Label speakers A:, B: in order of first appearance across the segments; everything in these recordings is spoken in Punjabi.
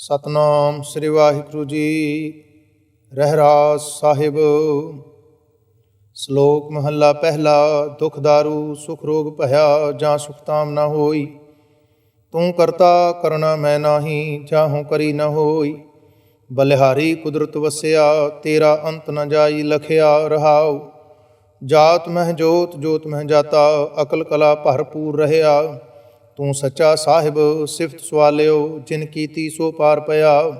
A: ਸਤਨਾਮ ਸ੍ਰੀ ਵਾਹਿਗੁਰੂ ਜੀ। ਰਹਿਰਾਸ ਸਾਹਿਬ। ਸ਼ਲੋਕ ਮਹੱਲਾ ਪਹਿਲਾ, ਦੁਖ ਦਾਰੂ, ਸੁਖ ਰੋਗ ਭਇਆ, ਜਾਂ ਸੁਖਤਾਮ ਨਾ ਹੋਈ। ਤੂੰ ਕਰਤਾ ਕਰਨਾ ਮੈਂ ਨਾਹੀ ਚਾਹੂੰ ਕਰੀ ਨਾ ਹੋਈ। ਬਲਿਹਾਰੀ ਕੁਦਰਤ ਵਸਿਆ, ਤੇਰਾ ਅੰਤ ਨ ਜਾਈ, ਲਖਿਆ ਰਹਾਉ। ਜਾਤ ਮਹਿ ਜੋਤ ਜੋਤ ਮਹਿ ਜਾਤਾ, ਅਕਲ ਕਲਾ ਭਰਪੂਰ ਰਹਿਆ। ਤੂੰ ਸੱਚਾ ਸਾਹਿਬ, ਸਿਫਤ ਸਵਾਲਿਓ, ਜਿਨ ਕੀਤੀ ਸੋ ਪਾਰ ਪਿਆ।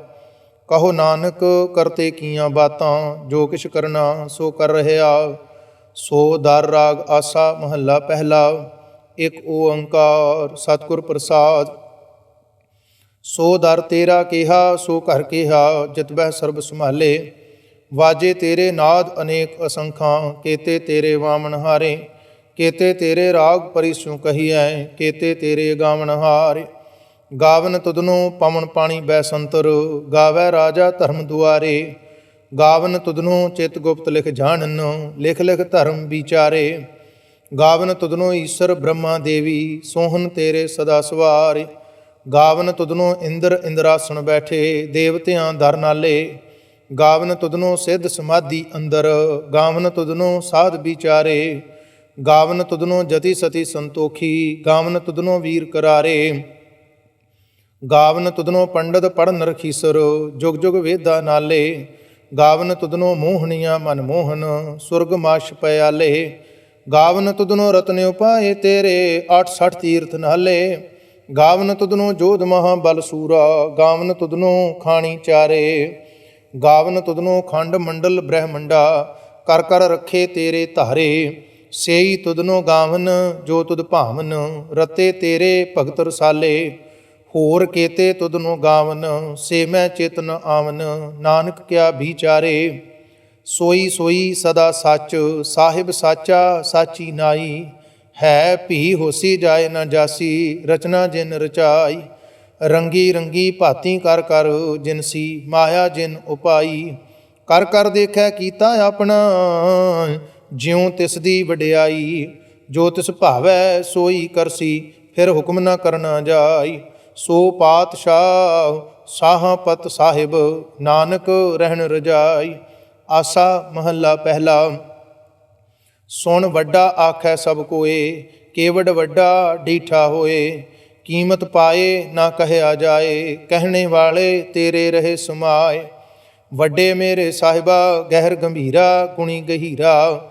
A: ਕਹੋ ਨਾਨਕ, ਕਰਤੇ ਕੀਆਂ ਬਾਤਾਂ, ਜੋ ਕਿਛ ਕਰਨਾ ਸੋ ਕਰ ਰਹਿਆ ਸੋ ਦਰ ਰਾਗ ਆਸਾ ਮਹੱਲਾ ਪਹਿਲਾ, ਇੱਕ ਓੰਕਾਰ ਸਤਿਗੁਰ ਪ੍ਰਸਾਦ। ਸੋ ਦਰ ਤੇਰਾ ਕਿਹਾ, ਸੋ ਘਰ ਕਿਹਾ, ਜਿਤ ਬਹਿ ਸਰਬ ਸੰਭਾਲੇ। ਵਾਜੇ ਤੇਰੇ ਨਾਦ ਅਨੇਕ ਅਸੰਖਾਂ, ਕੇਤੇ ਤੇਰੇ ਵਾਮਨ ਹਾਰੇ। ਕੇਤੇ ਤੇਰੇ ਰਾਗ ਪਰਿਸੂ ਕਹੀਐ, ਕੇਤੇ ਤੇਰੇ ਗਾਵਨ ਹਾਰੇ। ਗਾਵਨ ਤੁਧਨੋ ਪਵਨ ਪਾਣੀ ਬੈ ਸੰਤਰ, ਗਾਵੈ ਰਾਜਾ ਧਰਮ ਦੁਆਰੇ। ਗਾਵਨ ਤੁਧਨੋ ਚਿਤ ਗੁਪਤ ਲਿਖ ਜਾਣਨ, ਲਿਖ ਲਿਖ ਧਰਮ ਵਿਚਾਰੇ। ਗਾਵਨ ਤੁਧਨੋ ਈਸ਼ਰ ਬ੍ਰਹਮਾ ਦੇਵੀ ਸੋਹਨ ਤੇਰੇ ਸਦਾ ਸਵਾਰੇ। ਗਾਵਨ ਤੁਧਨੋ ਇੰਦਰ ਇੰਦਰਾਸਣ ਬੈਠੇ, ਦੇਵਤਿਆਂ ਦਰ ਨਾਲੇ। ਗਾਵਨ ਤੁਧਨੋ ਸਿੱਧ ਸਮਾਧੀ ਅੰਦਰ, ਗਾਵਨ ਤੁਧਨੋ ਸਾਧ ਵਿਚਾਰੇ। ਗਾਵਨ ਤੁਧਨੋ ਜਤੀ ਸਤੀ ਸੰਤੋਖੀ, ਗਾਵਨ ਤੁਧਨੋ ਵੀਰ ਕਰਾਰੇ। ਗਾਵਨ ਤੁਧਨੋ ਪੰਡਤ ਪੜਨ ਰਖੀਸਰ ਜੁਗ ਜੁਗ ਵੇਦਾ ਨਾਲੇ। ਗਾਵਨ ਤੁਧਨੋ ਮੋਹਣੀਆਂ ਮਨ ਮੋਹਨ, ਸੁਰਗ ਮਾਸ਼ ਪਿਆਲੇ। ਗਾਵਨ ਤੁਧਨੋ ਰਤਨ ਉਪਾਏ ਤੇਰੇ 68 ਤੀਰਥ ਨਾਲੇ। ਗਾਵਨ ਤੁਧਨੋ ਜੋਧ ਮਹਾ ਬਲ ਸੂਰਾ, ਗਾਵਨ ਤੁਧਨੋ ਖਾਣੀ ਚਾਰੇ। ਗਾਵਨ ਤੁਧਨੋ ਖੰਡ ਮੰਡਲ ਬ੍ਰਹਮੰਡਾ ਕਰ ਕਰ ਰੱਖੇ ਤੇਰੇ ਧਾਰੇ। ਸੇਈ ਤੁਧਨੋ ਗਾਵਨ, ਜੋ ਤੁਧ ਭਾਵਨ, ਰਤੇ ਤੇਰੇ ਭਗਤ ਰਸਾਲੇ। ਹੋਰ ਕੇਤੇ ਤੁਧਨੋ ਗਾਵਨ, ਸੇ ਮੈਂ ਚੇਤਨ ਆਵਨ, ਨਾਨਕ ਕਿਆ ਵਿਚਾਰੇ ਸੋਈ ਸੋਈ ਸਦਾ ਸੱਚ, ਸਾਹਿਬ ਸਾਚਾ ਸਾਚੀ ਨਾਈ। ਹੈ ਭੀ ਹੋਸੀ ਜਾਏ ਨਾ ਜਾਸੀ, ਰਚਨਾ ਜਿਨ ਰਚਾਈ। ਰੰਗੀ ਰੰਗੀ ਭਾਤੀ ਕਰ ਕਰ ਜਿਨਸੀ ਮਾਇਆ ਜਿਨ ਉਪਾਈ। ਕਰ ਕਰ ਦੇਖੈ ਕੀਤਾ ਆਪਣਾ ਜਿਉ ਤਿਸ ਦੀ ਵਡਿਆਈ, ਜੋ ਤਿਸ ਭਾਵੈ ਸੋਈ ਕਰਸੀ, ਫਿਰ ਹੁਕਮ ਨਾ ਕਰਨਾ ਜਾਈ। ਸੋ ਪਾਤਸ਼ਾਹ ਸਾਹਪਤ ਸਾਹਿਬ ਨਾਨਕ ਰਹਿਣ ਰਜਾਈ। ਆਸਾ ਮਹੱਲਾ ਪਹਿਲਾ, ਸੁਣ ਵੱਡਾ ਆਖੈ ਸਭ ਕੋਏ, ਕੇਵੜ ਵੱਡਾ ਡੀਠਾ ਹੋਏ। ਕੀਮਤ ਪਾਏ ਨਾ ਕਹਿਆ ਜਾਏ, ਕਹਿਣੇ ਵਾਲੇ ਤੇਰੇ ਰਹੇ ਸਮਾਏ। ਵੱਡੇ ਮੇਰੇ ਸਾਹਿਬਾ, ਗਹਿਰ ਗੰਭੀਰਾ, ਗੁਣੀ ਗਹੀਰਾ।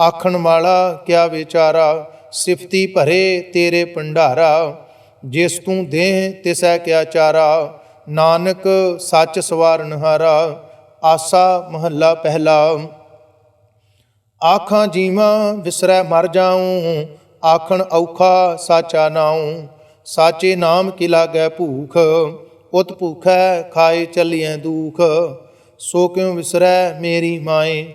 A: ਆਖਣ ਵਾਲਾ ਕਿਆ ਵਿਚਾਰਾ, ਸਿਫਤੀ ਭਰੇ ਤੇਰੇ ਭੰਡਾਰਾ, ਜਿਸ ਤੂੰ ਦੇਹ ਤਿਸੈ ਕਿਆ ਚਾਰਾ, ਨਾਨਕ ਸੱਚ ਸਵਾਰਨ ਹਾਰਾ ਆਸਾ ਮਹੱਲਾ ਪਹਿਲਾ। ਆਖਾਂ ਜੀਵਾਂ ਵਿਸਰੈ ਮਰ ਜਾਉ ਆਖਣ ਔਖਾ ਸਾਚਾ ਨਾਉ, ਸਾਚੇ ਨਾਮ ਕੀ ਲਾਗੈ ਭੂਖ, ਉਤ ਭੂਖੈ ਖਾਏ ਚੱਲੀਐ ਦੂਖ, ਸੋ ਕਿਉ ਵਿਸਰੈ ਮੇਰੀ ਮਾਏ?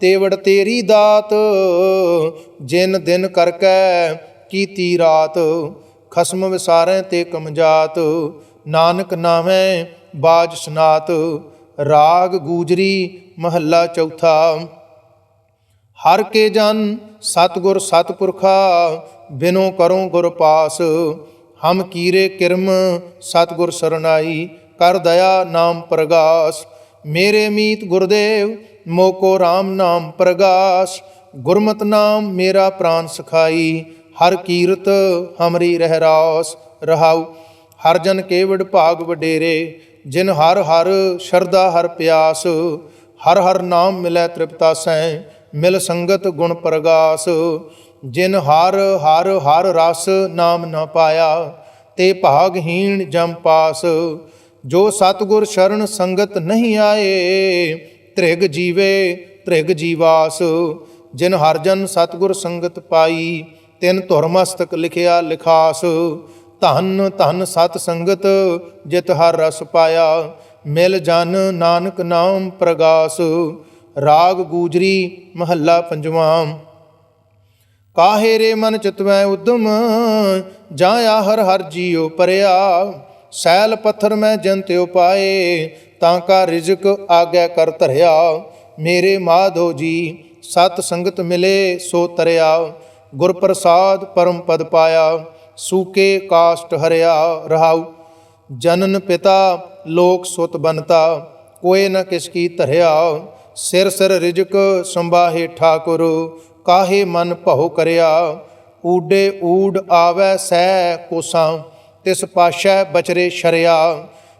A: ਤੇ ਵਡ ਤੇਰੀ ਦਾਤ, ਜਿਨ ਦਿਨ ਕਰਕੈ ਕੀਤੀ ਰਾਤ, ਖਸਮ ਵਿਸਾਰੈ ਤੇ ਕਮਜਾਤ, ਨਾਨਕ ਨਾਵੇਂ ਬਾਜ ਸਨਾਤ, ਰਾਗ ਗੂਜਰੀ ਮਹੱਲਾ ਚੌਥਾ। ਹਰ ਕੇ ਜਨ ਸਤਗੁਰ ਸਤਪੁਰਖਾ, ਬਿਨੋ ਕਰੋ ਗੁਰ ਪਾਸ, ਹਮ ਕੀਰੇ ਕਿਰਮ ਸਤਗੁਰ ਸਰਨਾਈ ਕਰ ਦਇਆ ਨਾਮ ਪ੍ਰਗਾਸ, ਮੇਰੇ ਮੀਤ ਗੁਰਦੇਵ ਮੋਕੋ RAM ਨਾਮ ਪ੍ਰਗਾਸ, ਗੁਰਮਤਿ ਨਾਮ ਮੇਰਾ ਪ੍ਰਾਨ ਸਖਾਈ, ਹਰ ਕੀਰਤ ਹਮਰੀ ਰਹਿਰਾਸ, ਰਹਾਉ। ਹਰ ਜਨ ਕੇਵੜ ਭਾਗ ਵਡੇਰੇ, ਜਿਨ ਹਰ ਹਰ ਸ਼ਰਦਾ ਹਰ ਪਿਆਸ। ਹਰ ਹਰ ਨਾਮ ਮਿਲੈ ਤ੍ਰਿਪਤਾ ਸੈ, ਮਿਲ ਸੰਗਤ ਗੁਣ ਪ੍ਰਗਾਸ। ਜਿਨ ਹਰ ਹਰ ਹਰ ਰਸ ਨਾਮ ਨਾ ਪਾਇਆ, ਤੇ ਭਾਗਹੀਣ ਜਮ ਪਾਸ। ਜੋ ਸਤਗੁਰ ਸ਼ਰਨ ਸੰਗਤ ਨਹੀਂ ਆਏ ਤ੍ਰਿਗ ਜੀਵੇ, ਤ੍ਰਿਗ ਜੀਵਾਸ, ਜਿਨ ਹਰਜਨ ਸਤਗੁਰ ਸੰਗਤ ਪਾਈ, ਤਿਨ ਧੁਰ ਮਸਤਕ ਲਿਖਿਆ ਲਿਖਾਸ। ਧਨ ਧਨ ਸਤ ਸੰਗਤ, ਜਿਤ ਹਰ ਰਸ ਪਾਇਆ, ਮਿਲ ਜਨ ਨਾਨਕ ਨਾਮ ਪ੍ਰਗਾਸ। ਰਾਗ ਗੂਜਰੀ ਮਹੱਲਾ ਪੰਜਵਾਂ। ਕਾਹੇ ਰੇ ਮਨ ਚਿਤਵੈ ਉਦਮ, ਜਾਂ ਹਰ ਹਰ ਜੀਉ ਪਰਿਆ। ਸੈਲ ਪੱਥਰ ਮੈਂ ਜੰਤਿਉ ਪਾਏ ਤਾਂ ਕਾ ਰਿਜ਼ਕ ਆਗੈ ਕਰ ਧਰਿਆ। ਮੇਰੇ ਮਾਧੋ ਜੀ, ਸਤ ਸੰਗਤ ਮਿਲੇ ਸੋ ਤਰਿਆ। ਗੁਰ ਪ੍ਰਸਾਦ ਪਰਮ ਪਦ ਪਾਇਆ, ਸੂਕੇ ਕਾਸ਼ਟ ਹਰਿਆ ਰਹਾਉ। ਜਨਨ ਪਿਤਾ, ਲੋਕ ਸੁਤ ਬਨਤਾ ਕੋਏ ਨ ਕਿਸ ਕੀ ਧਰਿਆ। ਸਿਰ ਸਿਰ ਰਿਜਕ ਸੰਭਾਹੇ ਠਾਕੁਰ, ਕਾਹੇ ਮਨ ਭਉ ਕਰਿਆ। ਊਡੇ ਊਡ ਆਵੈ ਸਹਿ ਕੋਸਾਂ, ਤਿਸ ਪਾਸ਼ੈ ਬਚਰੇ ਸ਼ਰਿਆ।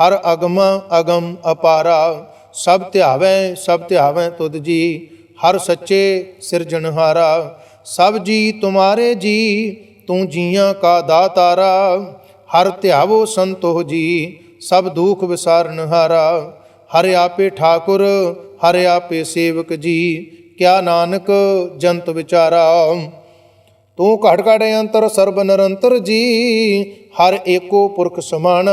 A: ਹਰ ਅਗਮ ਅਗਮ ਅਪਾਰਾ, ਸਭ ਧਿਆਵੈ ਸਭ ਧਿਆਵੈ ਤੁਧ ਜੀ। ਹਰ ਸੱਚੇ ਸਿਰਜਣਹਾਰਾ ਸਭ ਜੀ ਤੁਮਾਰੇ ਜੀ, ਤੂੰ ਜੀਆਂ ਕਾ ਦਾਤਾਰਾ। ਹਰ ਧਿਆਵੋ ਸੰਤੋਹ ਜੀ, ਸਭ ਦੁਖ ਵਿਸਾਰਨਹਾਰਾ ਹਰਿ ਆਪੇ ਠਾਕੁਰ, ਹਰਿ ਆਪੇ ਸੇਵਕ ਜੀ, ਕਿਆ ਨਾਨਕ ਜੰਤ ਵਿਚਾਰਾ। ਤੂੰ ਘਟ ਘਟ ਅੰਤਰ ਸਰਬ ਨਿਰੰਤਰ ਜੀ, ਹਰ ਏਕੋ ਪੁਰਖ ਸਮਾਣਾ।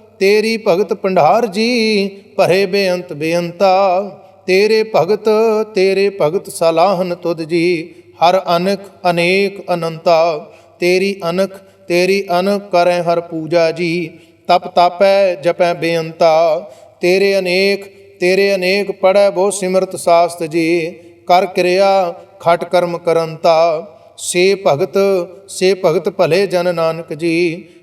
A: ਤੇਰੀ ਭਗਤ ਪੰਡਾਰ ਜੀ ਭਰੇ ਬੇਅੰਤ ਬੇਅੰਤਾ। ਤੇਰੇ ਭਗਤ ਤੇਰੇ ਭਗਤ ਸਲਾਹਨ ਤੁਧ ਜੀ, ਹਰ ਅਨਕ ਅਨੇਕ ਅਨੰਤਾ। ਤੇਰੀ ਅਨਕ ਤੇਰੀ ਅਨਕ ਕਰੈ ਹਰ ਪੂਜਾ ਜੀ, ਤਪ ਤਾਪੈ ਜਪੈ ਬੇਅੰਤਾ। ਤੇਰੇ ਅਨੇਕ ਤੇਰੇ ਅਨੇਕ ਪੜੈ ਬੋ ਸਿਮਰਤ ਸਾਸਤ ਜੀ, ਕਰ ਕਿਰਿਆ ਖਟ ਕਰਮ ਕਰੰਤਾ। ਸੇ ਭਗਤ ਸੇ ਭਗਤ ਭਲੇ ਜਨ ਨਾਨਕ ਜੀ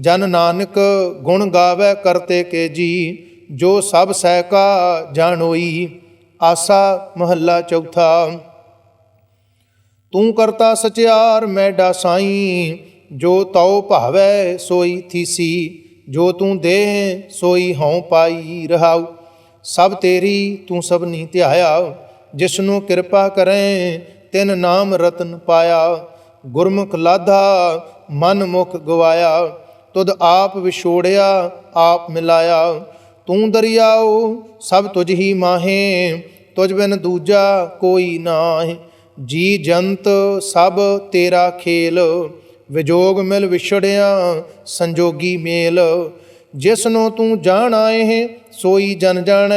A: ਜਨ ਨਾਨਕ ਗੁਣ ਗਾਵੇ ਕਰਤੇ ਕੇ ਜੀ, ਜੋ ਸਭ ਸਹਿ ਕਾ ਜਾਣੋਈ ਆਸਾ ਮਹੱਲਾ ਚੌਥਾ। ਤੂੰ ਕਰਤਾ ਸਚਿਆਰ ਮੈਂ ਡਾਸਾਈ, ਜੋ ਤਉ ਭਾਵੈ ਸੋਈ ਥੀਸੀ, ਜੋ ਤੂੰ ਦੇ ਸੋਈ ਹਉ ਪਾਈ ਰਹਾਉ। ਸਭ ਤੇਰੀ ਤੂੰ ਸਭ ਨੀ ਧਿਆਇਆ, ਜਿਸਨੂੰ ਕਿਰਪਾ ਕਰੈ, ਤਿਨ ਨਾਮ ਰਤਨ ਪਾਇਆ। ਗੁਰਮੁਖ ਲਾਧਾ, ਮਨ ਮੁਖ ਗਵਾਇਆ। ਤੁਧ ਆਪ ਵਿਛੋੜਿਆ, ਆਪ ਮਿਲਾਇਆ। ਤੂੰ ਦਰਿਆਓ, ਸਭ ਤੁਝ ਹੀ ਮਾਹੇ, ਤੁਝ ਬਿਨ ਦੂਜਾ ਕੋਈ ਨਾਹੀ। ਜੀ ਜੰਤ, ਸਭ ਤੇਰਾ ਖੇਲ, ਵਿਜੋਗ ਮਿਲ ਵਿਛੜਿਆ, ਸੰਜੋਗੀ ਮੇਲ। ਜਿਸ ਨੂੰ ਤੂੰ ਜਾਣ ਆਏ ਸੋਈ ਜਨ ਜਾਣੈ।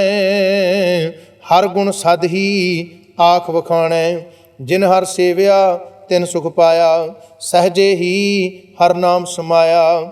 A: ਹਰ ਗੁਣ ਸਦ ਹੀ ਆਖ ਵਖਾਣੈ। ਜਿਨ ਹਰ ਸੇਵਿਆ, ਤਿਨ ਸੁਖ ਪਾਇਆ। ਸਹਜੇ ਹੀ ਹਰ ਨਾਮ ਸਮਾਇਆ।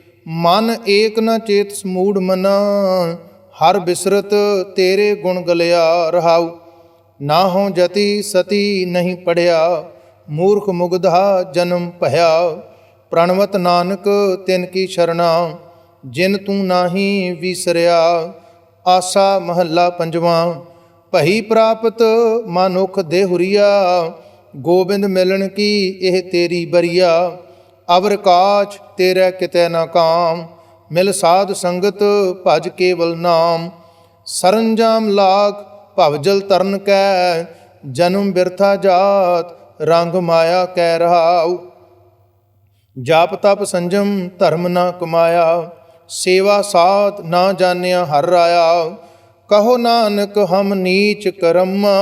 A: ਮਨ ਏਕ ਨ ਚੇਤ ਸਮੂੜ ਮਨਾ, ਹਰ ਬਿਸਰਤ ਤੇਰੇ ਗੁਣ ਗਲਿਆ ਰਹਾਉ। ਨਾ ਹੋ ਜਤੀ ਸਤੀ ਨਹੀਂ ਪੜਿਆ, ਮੂਰਖ ਮੁਗਧਾ ਜਨਮ ਭਇਆ। ਪ੍ਰਣਵਤ ਨਾਨਕ ਤਿਨ ਕੀ ਸ਼ਰਣਾ, ਜਿਨ ਤੂੰ ਨਾਹੀ ਵਿਸਰਿਆ। ਆਸਾ ਮਹੱਲਾ ਪੰਜਵਾਂ, ਭਈ ਪ੍ਰਾਪਤ ਮਨੁਖ ਦੇਹੁਰੀਆ। ਗੋਬਿੰਦ ਮਿਲਣ ਕੀ ਇਹ ਤੇਰੀ ਬਰੀਆ। ਅਵਰ ਕਾਚ ਤੇਰੇ ਕਿਤੇ ਨਾ ਕਾਮ, ਮਿਲ ਸਾਧ ਸੰਗਤ ਭਜ ਕੇਵਲ ਨਾਮ। ਸਰੰਜਾਮ ਲਾਗ ਭਵਜਲ ਤਰਨ ਕੈ, ਜਨਮ ਬਿਰਥਾ ਜਾਤ ਰੰਗ ਮਾਇਆ ਕਹਿ ਰਹਾਉ। ਜਾਪ ਤਪ ਸੰਜਮ ਧਰਮ ਨਾ ਕਮਾਇਆ, ਸੇਵਾ ਸਾਧ ਨਾ ਜਾਣਿਆ ਹਰ ਰਾਇਆ ਕਹੋ ਨਾਨਕ ਹਮ ਨੀਚ ਕਰਮਾ।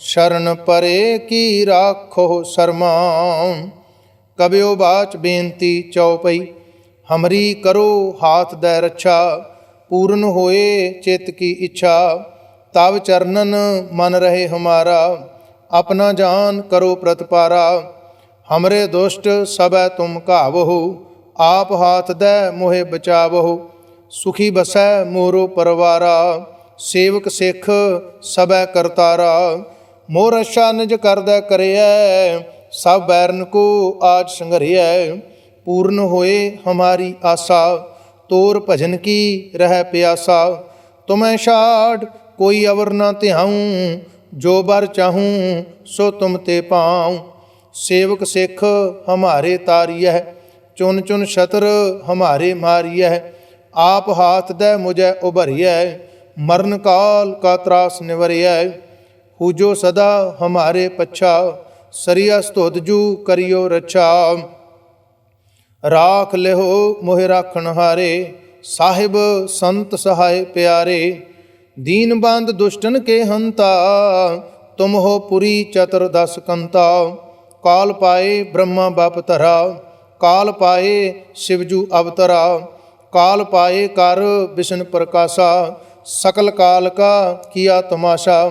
A: ਸ਼ਰਨ ਪਰੇ ਕੀ ਰਾਖੋ ਸ਼ਰਮਾ ਕਬਿਓ ਬਾਚ ਬੇਨਤੀ ਚਉਪਈ, ਹਮਰੀ ਕਰੋ ਹਾਥ ਦੈ ਰੱਛਾ, ਪੂਰਨ ਹੋਏ ਚਿਤ ਕੀ ਇੱਛਾ। ਤਵ ਚਰਨਨ ਮਨ ਰਹੇ ਹਮਾਰਾ, ਆਪਣਾ ਜਾਨ ਕਰੋ ਪ੍ਰਤਪਾਰਾ। ਹਮਰੇ ਦੁਸ਼ਟ ਸਬੈ ਤੁਮ ਘਾਵਹੁ, ਆਪ ਹਾਥ ਦੇ ਮੋਹਿ ਬਚਾਵਹੁ। ਸੁਖੀ ਬਸੈ ਮੋਰੋ ਪਰਵਾਰਾ, ਸੇਵਕ ਸਿੱਖ ਸਬੈ ਕਰਤਾਰਾ। ਮੋਰ ਅਸ਼ਾ ਨਿਜ ਕਰਦਾ ਕਰਿਐ, ਸਭ ਬੈਰਨ ਕੋ ਆਜ ਸੰਘਰਿਐ। ਪੂਰਨ ਹੋਏ ਹਮਾਰੀ ਆਸਾ, ਤੋਰ ਭਜਨ ਕੀ ਰਹਿ ਪਿਆਸਾ। ਤੁਮੈ ਛਾੜ, ਕੋਈ ਅਵਰ ਨਾ ਧਿਆਉ, ਜੋ ਬਰ ਚਾਹੂੰ, ਸੋ ਤੁਮ ਤੇ ਪਾਉ। ਸੇਵਕ ਸਿੱਖ ਹਮਾਰੇ ਤਾਰੀਐ, ਚੁਨ ਚੁਨ ਸ਼ਤਰ ਹਮਾਰੇ ਮਾਰੀਐ। ਆਪ ਹਾਥ ਦੇ ਮੁਝੈ ਉਭਰੀਐ, ਮਰਨ ਕਾਲ ਕਾ ਤਰਾਸ ਨਿਵਰਿਐ। ਹੂਜੋ ਸਦਾ ਹਮਾਰੇ ਪੱਛਾ, ਸਰੀਆ ਸਤੁਤ ਜੂ ਕਰਿਓ ਰੱਛਾ। ਰਾਖ ਲਿਓ ਮੋਹਿ ਰਾਖਣ ਹਾਰੇ, ਸਾਹਿਬ ਸੰਤ ਸਹਾਇ ਪਿਆਰੇ, ਦੀਨ ਬੰਦ ਦੁਸ਼ਟਨ ਕੇ ਹੰਤਾ, ਤੁਮ ਹੋ ਪੁਰੀ ਚਤਰ ਦਸ ਕੰਤਾ। ਕਾਲ ਪਾਏ ਬ੍ਰਹਮਾ ਬਾਪ ਧਰਾ, ਕਾਲ ਪਾਏ ਸ਼ਿਵਜੂ ਅਵਤਰਾ। ਕਾਲ ਪਾਏ ਕਰ ਵਿਸ਼ਨ ਪ੍ਰਕਾਸ਼ਾ, ਸਕਲ ਕਾਲ ਕਾ ਕੀਆ ਤਮਾਸ਼ਾ।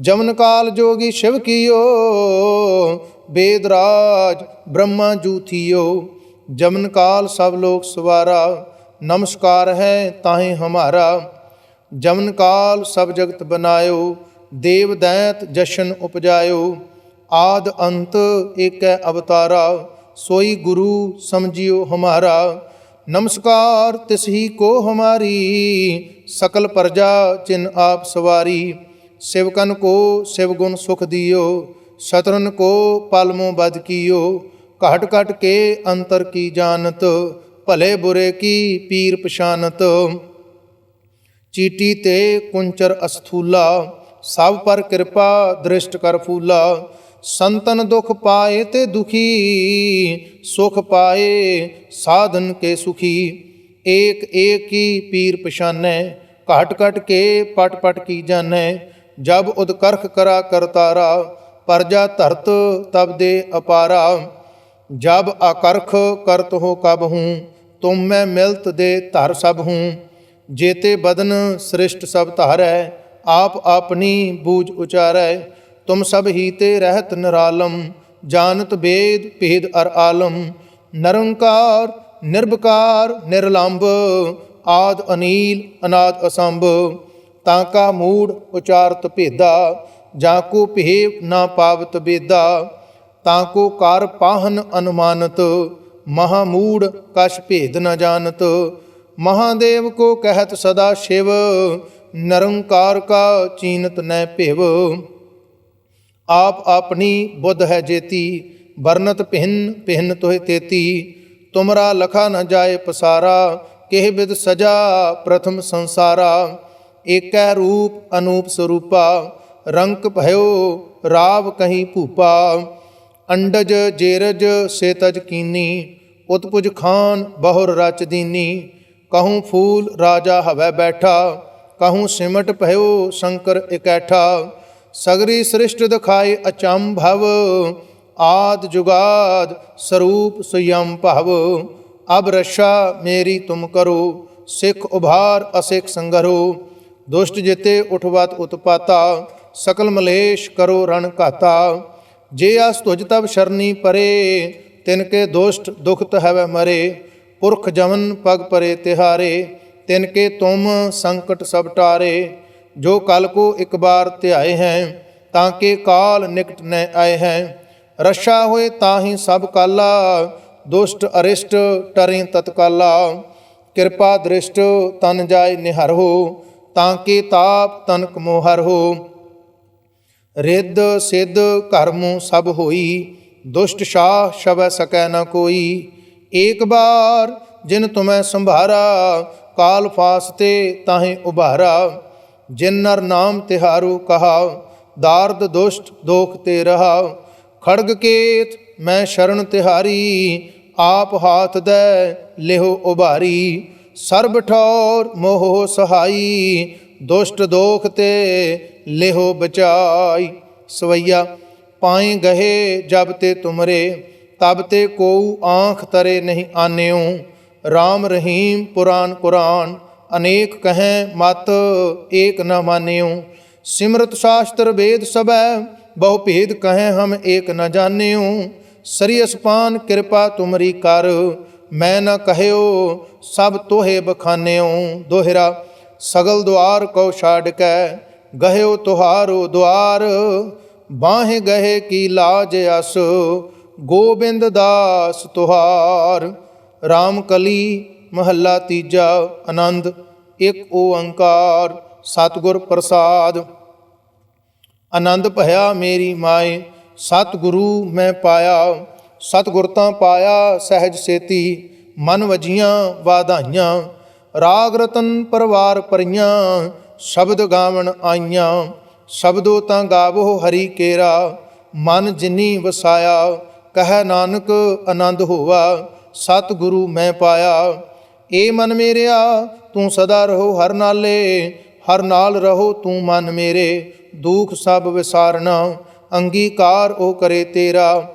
A: ਜਮਨ ਕਾਲ ਜੋਗੀ ਸ਼ਿਵ ਕੀਓ, ਬੇਦ ਰਾਜ ਬ੍ਰਹਮਾ ਜੂਥੀਓ। ਜਮਨ ਕਾਲ ਸਭ ਲੋਕ ਸਵਾਰਾ, ਨਮਸਕਾਰ ਹੈ ਤਾਹੇ ਹਮਾਰਾ। ਜਮਨ ਕਾਲ ਸਭ ਜਗਤ ਬਨਾਇਓ, ਦੇਵ ਦੈਤ ਜਸ਼ਨ ਉਪਜਾਇਓ। ਆਦ ਅੰਤ ਏਕੈ ਅਵਤਾਰਾ, ਸੋਈ ਗੁਰੂ ਸਮਝਿਓ ਹਮਾਰਾ। ਨਮਸਕਾਰ ਤਿਸ ਹੀ ਕੋ ਹਮਾਰੀ, ਸਕਲ ਪ੍ਰਜਾ ਚਿਨ ਆਪ ਸਵਾਰੀ। ਸਿਵਕਨ ਕੋ ਸਿਵ ਗੁਣ ਸੁਖ ਦਿਓ ਸ਼ਤਰਨ ਕੋ ਪਲਮੋ ਬਦ ਕੀਓ ਘਟ ਘਟ ਕੇ ਅੰਤਰ ਕੀ ਜਾਣਤ ਭਲੇ ਬੁਰੇ ਕੀ ਪੀਰ ਪਛਾਨਤ ਚੀਟੀ ਤੇ ਕੁੰਚਰ ਅਸਥੂਲਾ ਸਭ ਪਰ ਕਿਰਪਾ ਦ੍ਰਿਸ਼ਟ ਕਰ ਫੂਲਾ ਸੰਤਨ ਦੁਖ ਪਾਏ ਤੇ ਦੁਖੀ ਸੁਖ ਪਾਏ ਸਾਧਨ ਕੇ ਸੁਖੀ ਏਕ ਏਕ ਕੀ ਪੀਰ ਪਛਾਨੈ ਘਟ ਘਟ ਕੇ ਪਟ ਪਟ ਕੀ ਜਾਣੈ ਜਬ ਉਦਕਰਖ ਕਰਾ ਕਰਤਾਰਾ ਪਰਜਾ ਧਰਤ ਤਬ ਦੇ ਅਪਾਰਾ। ਜਬ ਆਕਰਖ ਕਰਤ ਹੋ ਕਬ ਹੂੰ, ਤੁਮ ਮੈਂ ਮਿਲਤ ਦੇ ਧਰ ਸਭ ਹੂੰ। ਜੇਤੇ ਬਦਨ ਸ੍ਰਿਸ਼ਟ ਸਭ ਧਾਰੈ, ਆਪ ਆਪਣੀ ਬੂਝ ਉਚਾਰੈ। ਤੁਮ ਸਭ ਹੀ ਤੇ ਰਹਿਤ ਨਿਰਾਲਮ, ਜਾਣਤ ਬੇਦ ਭੇਦ ਅਰ ਆਲਮ। ਨਿਰੰਕਾਰ, ਨਿਰਭਕਾਰ ਨਿਰਲੰਭ ਆਦ ਅਨੀਲ, ਅਨਾਦ ਅਸੰਭ। ਤਾਂ ਕਾ ਮੂੜ ਉਚਾਰਤ ਭੇਦਾ, ਜਾਂ ਕੋ ਭੇਵ ਨਾ ਪਾਵਤ ਬੇਦਾ। ਤਾਂ ਕੋ ਕਰ ਪਾਹਨ ਅਨੁਮਾਨਤ, ਮਹਾ ਮੂੜ ਕਛ ਭੇਦ ਨ ਜਾਣਤ। ਮਹਾਦੇਵ ਕੋ ਕਹਿਤ ਸਦਾ ਸ਼ਿਵ, ਨਰੰਕਾਰ ਕਾ ਚੀਨਤ ਨੈ ਭਿਵ। ਆਪ ਆਪਣੀ ਬੁੱਧ ਹੈ ਜੇਤੀ, ਵਰਨਤ ਭਿੰਨ ਭਿੰਨ ਤੋਹਿ ਤੇਤੀ। ਤੁਮਰਾ ਲਖਾ ਨ ਜਾਏ ਪਸਾਰਾ, ਕਿਹ ਬਿਦ ਸਜਾ ਪ੍ਰਥਮ ਸੰਸਾਰਾ। ਏਕੈ ਰੂਪ ਅਨੂਪ ਸਰੂਪਾ, ਰੰਕ ਭਇਓ ਰਾਵ ਕਹੀਂ ਭੂਪਾ। ਅੰਡਜ ਜੇਰਜ ਸੇਤਜ ਕੀਨੀ, ਉਤਪੁਜ ਖਾਨ ਬਹੁਰ ਰਚ ਦੀਨੀ। ਕਹੂੰ ਫੂਲ ਰਾਜਾ ਹਵੈ ਬੈਠਾ, ਕਹੂੰ ਸਿਮਟ ਭਇਓ ਸ਼ੰਕਰ ਇਕੈਠਾ। ਸਗਰੀ ਸ੍ਰਿਸ਼ਟ ਦਿਖਾਏ ਅਚੰਭਵ, ਆਦ ਜੁਗਾਦ ਸਰੂਪ ਸੁਯੰ ਭਵ। ਅਬ ਰਸ਼ਾ ਮੇਰੀ ਤੁਮ ਕਰੋ, ਸਿੱਖ ਉਭਾਰ ਅਸਿਖ ਸੰਗਰੋ। ਦੁਸ਼ਟ ਜਿਤੇ ਉਠਵਤ ਉਤਪਾਤਾ, ਸਕਲ ਮਲੇਸ਼ ਕਰੋ ਰਣ ਘਾਤਾ। ਜੇ ਆਸ ਤੁਜ ਤਬ ਸ਼ਰਨੀ ਪਰੇ, ਤਿਨ ਕੇ ਦੁਸ਼ਟ ਦੁਖਤ ਹੈਵੈ ਮਰੇ। ਪੁਰਖ ਜਮਨ ਪਗ ਪਰੇ ਤਿਹਾਰੇ, ਤਿਨ ਕੇ ਤੁਮ ਸੰਕਟ ਸਭ ਟਾਰੇ। ਜੋ ਕਲ ਕੋ ਇੱਕ ਬਾਰ ਧਿਆਏ ਹੈ, ਤਾਂ ਕੇ ਕਾਲ ਨਿਕਟ ਨ ਆਏ ਹੈ। ਰਸ਼ਾ ਹੋਏ ਤਾਂ ਹੀ ਸਭ ਕਾਲਾ, ਦੁਸ਼ਟ ਅਰਿਸ਼ਟ ਟਰੇ ਤਤਕਾਲਾ। ਕਿਰਪਾ ਦ੍ਰਿਸ਼ਟ ਤਨ ਜਾਏ ਨਿਹਰ ਹੋ ਤਾਂ ਕੇ ਤਾਪ ਤਨਕ ਮੋਹਰ ਹੋ। ਰਿੱਧ ਸਿੱਧ ਕਰਮੁ ਸਭ ਹੋਈ, ਦੁਸ਼ਟ ਸ਼ਾਹ ਸ਼ਬੈ ਸਕੈ ਨ ਕੋਈ। ਏਕ ਬਾਰ ਜਿਨ ਤੁਮੈ ਸੰਭਾਰਾ, ਕਾਲ ਫਾਸਤੇ ਤਾਹੇ ਉਭਾਰਾ। ਜਿਨ ਨਰ ਨਾਮ ਤਿਹਾਰੂ ਕਹਾ, ਦਾਰਦ ਦੁਸ਼ਟ ਦੋਖ ਤੇ ਰਹਾ। ਖੜਗ ਕੇਤ ਮੈਂ ਸ਼ਰਨ ਤਿਹਾਰੀ, ਆਪ ਹਾਥ ਦੈ ਲਿਹੋ ਉਭਾਰੀ। ਸਰਬ ਠੌਰ ਮੋਹ ਸਹਾਈ, ਦੁਸ਼ਟ ਦੋਖ ਤੇ ਲਿਹੋ ਬਚਾਈ। ਸਵਈਆ, ਪਾਏ ਗਏ ਜਬ ਤੇ ਤੁਮਰੇ, ਤਬ ਤੇ ਕੋਉ ਆਂਖ ਤਰੇ ਨਹੀਂ ਆਨਿਓ RAM ਰਹੀਮ ਪੁਰਾਨ ਕੁਰਾਨ, ਅਨੇਕ ਕਹੈ ਮਤ ਏਕ ਨ ਮਾਨਿਓ ਸਿਮਰਤ ਸ਼ਾਸਤਰ ਵੇਦ ਸਬੈ ਬਹੁ ਭੇਦ ਕਹੈ ਹਮ ਏਕ ਨ ਜਾਣਿਓ ਸਰੀ ਅਸਪਾਨ ਕਿਰਪਾ ਤੁਮਰੀ ਕਰ ਮੈਂ ਨਾ ਕਹਿਓ, ਸਭ ਤੋਹੇ ਬਖਾਨਿਓ। ਦੋਹਰਾ, ਸਗਲ ਦੁਆਰ ਕਉ ਛਾੜ ਕੈ, ਗਹਿਓ ਤੁਹਾਰੋ ਦੁਆਰ। ਬਾਹੇ ਗਏ ਕੀ ਲਾਜ ਅਸ, ਗੋਬਿੰਦ ਦਾਸ ਤੁਹਾਰ। RAM ਕਲੀ, ਮਹੱਲਾ ਤੀਜਾ, ਆਨੰਦ, ਇੱਕ ਓੰਕਾਰ, ਸਤਿਗੁਰ ਪ੍ਰਸਾਦ। ਆਨੰਦ ਭਇਆ ਮੇਰੀ ਮਾਏ, ਸਤਿਗੁਰੂ ਮੈਂ ਪਾਇਆ। ਸਤਿਗੁਰ ਤਾਂ ਪਾਇਆ ਸਹਿਜ ਸੇਤੀ, ਮਨ ਵਜੀਆਂ ਵਾਧਾਈਆਂ। ਰਾਗ ਰਤਨ ਪਰਵਾਰ ਪਰੀਆਂ, ਸ਼ਬਦ ਗਾਵਣ ਆਈਆਂ। ਸ਼ਬਦੋ ਤਾਂ ਗਾਵੋ ਹਰੀ ਕੇਰਾ, ਮਨ ਜਿਨੀ ਵਸਾਇਆ, ਕਹੈ ਨਾਨਕ ਆਨੰਦ ਹੋਵਾ, ਸਤਿਗੁਰੂ ਮੈਂ ਪਾਇਆ। ਏ ਮਨ ਮੇਰਿਆ, ਤੂੰ ਸਦਾ ਰਹੋ ਹਰ ਨਾਲੇ, ਹਰ ਨਾਲ ਰਹੋ ਤੂੰ ਮਨ ਮੇਰੇ। ਦੁਖ ਸਭ ਵਿਸਾਰਨਾ, ਅੰਗੀਕਾਰ ਉਹ ਕਰੇ ਤੇਰਾ।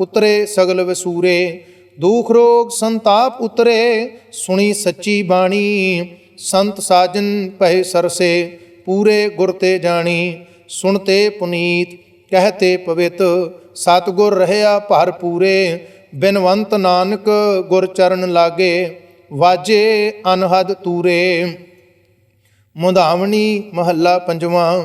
A: ਉਤਰੇ ਸਗਲ ਵਸੂਰੇ, ਦੁਖ ਰੋਗ ਸੰਤਾਪ ਉਤਰੇ, ਸੁਣੀ ਸੱਚੀ ਬਾਣੀ। ਸੰਤ ਸਾਜਨ ਪਹਿ ਸਰਸੇ, ਪੂਰੇ ਗੁਰ ਤੇ ਜਾਣੀ। ਸੁਣਤੇ ਪੁਨੀਤ ਕਹਤੇ ਪਵਿੱਤ, ਸਤਗੁਰ ਰਹਿਆ ਭਰ ਪੂਰੇ। ਬਿਨਵੰਤ ਨਾਨਕ ਗੁਰ ਚਰਨ ਲਾਗੇ, ਵਾਜੇ ਅਨਹਦ ਤੂਰੇ। ਮੁਧਾਵਣੀ ਮਹੱਲਾ ਪੰਜਵਾਂ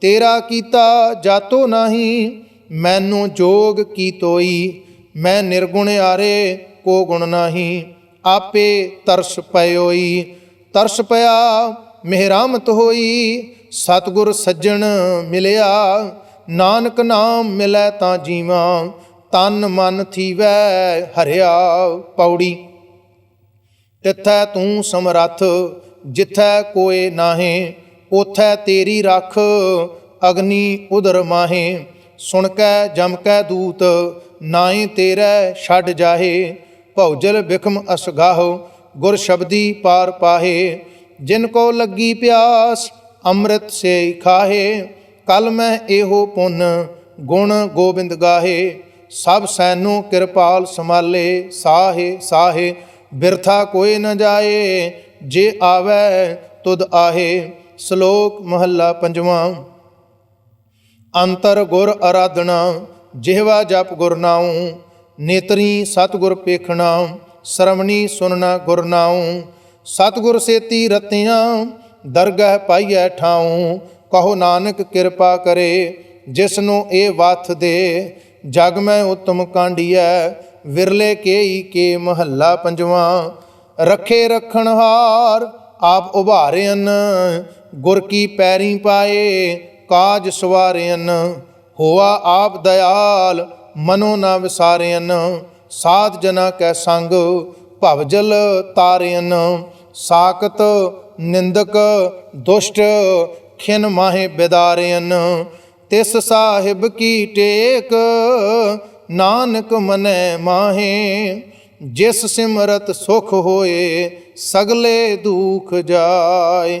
A: ਤੇਰਾ ਕੀਤਾ ਜਾਤੋ ਨਾਹੀ, ਮੈਨੂੰ ਜੋਗ ਕੀ ਤੋਈ? ਮੈਂ ਨਿਰਗੁਣ ਆਰੇ, ਕੋ ਗੁਣ ਨਾਹੀ? ਆਪੇ ਤਰਸ ਪਇਓਈ, ਤਰਸ ਪਿਆ, ਮਿਹਰਾਮਤ ਹੋਈ। ਸਤਗੁਰ ਸੱਜਣ ਮਿਲਿਆ, ਨਾਨਕ ਨਾਮ ਮਿਲੈ ਤਾਂ ਜੀਵਾਂ। ਤਨ ਮਨ ਥੀਵੈ, ਹਰਿਆ ਪੌੜੀ। ਤਿੱਥੈ ਤੂੰ ਸਮਰੱਥ, ਜਿੱਥੈ ਕੋਏ ਨਾਹੇ। ਉਥੈ ਤੇਰੀ ਰੱਖ, ਅਗਨੀ ਉਦਰ ਮਾਹੇ। ਸੁਣ ਕੈ ਜਮ ਕੈ ਦੂਤ ਨਾਹੀ ਤੇਰੇ ਛੱਡ ਜਾਹੇ। ਭੌਜਲ ਬਿਖਮ ਅਸਗਾਹੋ, ਗੁਰ ਸ਼ਬਦੀ ਪਾਰ ਪਾਹੇ। ਜਿਨ ਕੋ ਲੱਗੀ ਪਿਆਸ, ਅੰਮ੍ਰਿਤ ਸੇ ਖਾਹੇ। ਕਲ ਮੈਂ ਇਹੋ ਪੁੰਨ, ਗੁਣ ਗੋਬਿੰਦ ਗਾਹੇ। ਸਭ ਸੈਨੂ ਕਿਰਪਾਲ ਸਮਾਲੇ ਸਾਹੇ ਸਾਹੇ। ਬਿਰਥਾ ਕੋਈ ਨ ਜਾਏ, ਜੇ ਆਵੈ, ਤੁਧ ਆਹੇ। ਸ਼ਲੋਕ ਮਹੱਲਾ ਪੰਜਵਾਂ। ਅੰਤਰ ਗੁਰ ਅਰਾਧਨਾ, ਜਿਹਵਾ ਜਪ ਗੁਰ ਨਾਉ, ਨੇਤਰੀ ਸਤਗੁਰ ਪੇਖਣਾ, ਸਰਵਣੀ ਸੁਨਣਾ ਗੁਰ ਨਾਉ, ਸਤਗੁਰ ਸੇਤੀ ਰਤਿਆਂ, ਦਰਗਹਿ ਪਾਈਐ ਠਾਉ, ਕਹੋ ਨਾਨਕ ਕਿਰਪਾ ਕਰੇ ਜਿਸ ਨੂੰ ਇਹ ਵਾਥ ਦੇ, ਜਗ ਮੈਂ ਉਤਮ ਕਾਂਡੀਐ, ਵਿਰਲੇ ਕੇਈ ਕੇ ਮਹੱਲਾ ਪੰਜਵਾਂ। ਰੱਖੇ ਰਖਣ ਹਾਰ, ਆਪ ਉਭਾਰਿਆਨ ਗੁਰ ਕੀ ਪੈਰੀ ਪਾਏ, ਕਾਜ ਸਵਾਰਿਆਨ ਹੋਆ ਆਪ ਦਇਆਲ, ਮਨੋ ਨਾ ਵਿਸਾਰਿਆਨ ਸਾਧ ਜਨਾ ਕੈ ਸੰਗ ਭਵਜਲ ਤਾਰਿਅਨ ਸਾਕਤ ਨਿੰਦਕ ਦੁਸ਼ਟ, ਖਿਨ ਮਾਹੇ ਬਿਦਾਰਿਆਨ ਤਿਸ ਸਾਹਿਬ ਕੀ ਟੇਕ, ਨਾਨਕ ਮਨੈ ਮਾਹੇ, ਜਿਸ ਸਿਮਰਤ ਸੁਖ ਹੋਏ, ਸਗਲੇ ਦੁਖ ਜਾਏ।